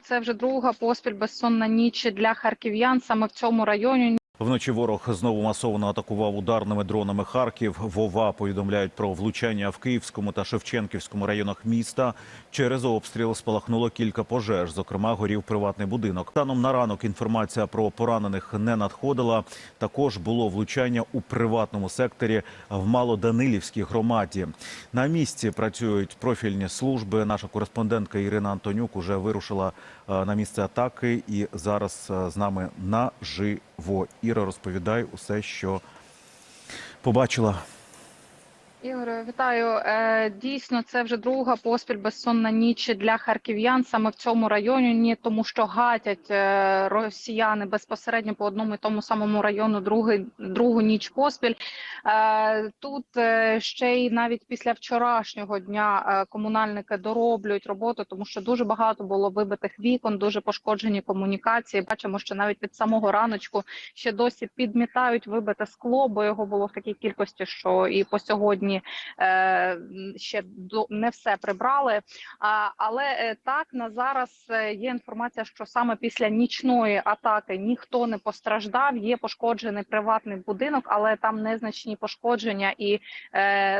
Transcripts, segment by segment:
Це вже друга поспіль безсонна ніч для харків'ян саме в цьому районі. Вночі ворог знову масово атакував ударними дронами Харків. Вова повідомляють про влучання в Київському та Шевченківському районах міста. Через обстріл спалахнуло кілька пожеж. Зокрема, горів приватний будинок. Станом на ранок інформація про поранених не надходила. Також було влучання у приватному секторі в Малоданилівській громаді. На місці працюють профільні служби. Наша кореспондентка Ірина Антонюк уже вирушила е, на місце атаки і зараз е, з нами наживо. Іра, розповідай усе, що побачила. Ігоре, вітаю. Е, Дійсно, це вже друга поспіль безсонна ніч для харків'ян саме в цьому районі, тому що гатять е, росіяни безпосередньо по одному і тому самому району другий, другу ніч поспіль. Е, Тут ще й навіть після вчорашнього дня комунальники дороблюють роботу, тому що дуже багато було вибитих вікон, дуже пошкоджені комунікації. Бачимо, що навіть від самого раночку ще досі підмітають вибите скло, бо його було в такій кількості, що і по сьогодні е, ще не все прибрали. Але е, так на зараз е, є інформація, що саме після нічної атаки ніхто не постраждав. Є пошкоджений приватний будинок, але там незначні пошкодження і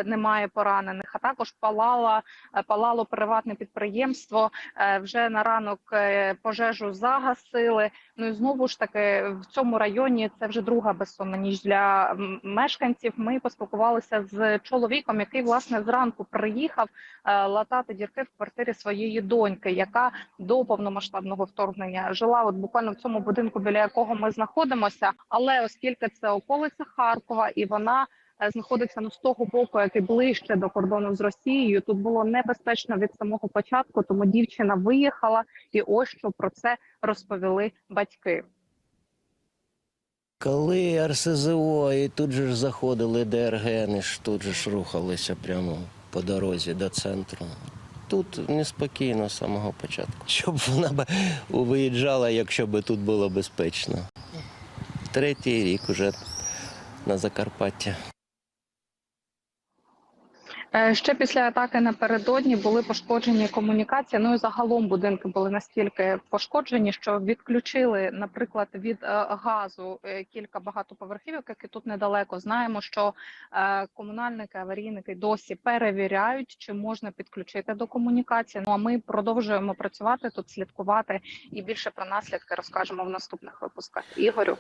немає поранених. А також палала палало приватне підприємство. Вже на ранок пожежу загасили. Ну і знову ж таки в цьому районі це вже друга безсонна ніч для мешканців. Ми поспілкувалися з чоловіком, який власне зранку приїхав е, латати дірки в квартирі своєї доньки, яка до повномасштабного вторгнення жила от буквально в цьому будинку, біля якого ми знаходимося. Але оскільки це околиця Харкова, і вона е, знаходиться ну з того боку, який ближче до кордону з Росією, тут було небезпечно від самого початку, тому дівчина виїхала, і ось що про це розповіли батьки. Коли РСЗО і тут же ж заходили ДРГ, тут же ж рухалися прямо по дорозі до центру. Тут неспокійно з самого початку. Щоб вона б виїжджала, якщо б тут було безпечно. Третій рік уже на Закарпаття. Е, Ще після атаки напередодні були пошкоджені комунікації. Ну і загалом будинки були настільки пошкоджені, що відключили, наприклад, від е, газу е, кілька багатоповерхівок, які тут недалеко. Знаємо, що комунальники, аварійники досі перевіряють, чи можна підключити до комунікації. Ну а ми продовжуємо працювати тут, слідкувати і більше про наслідки розкажемо в наступних випусках. Ігорю.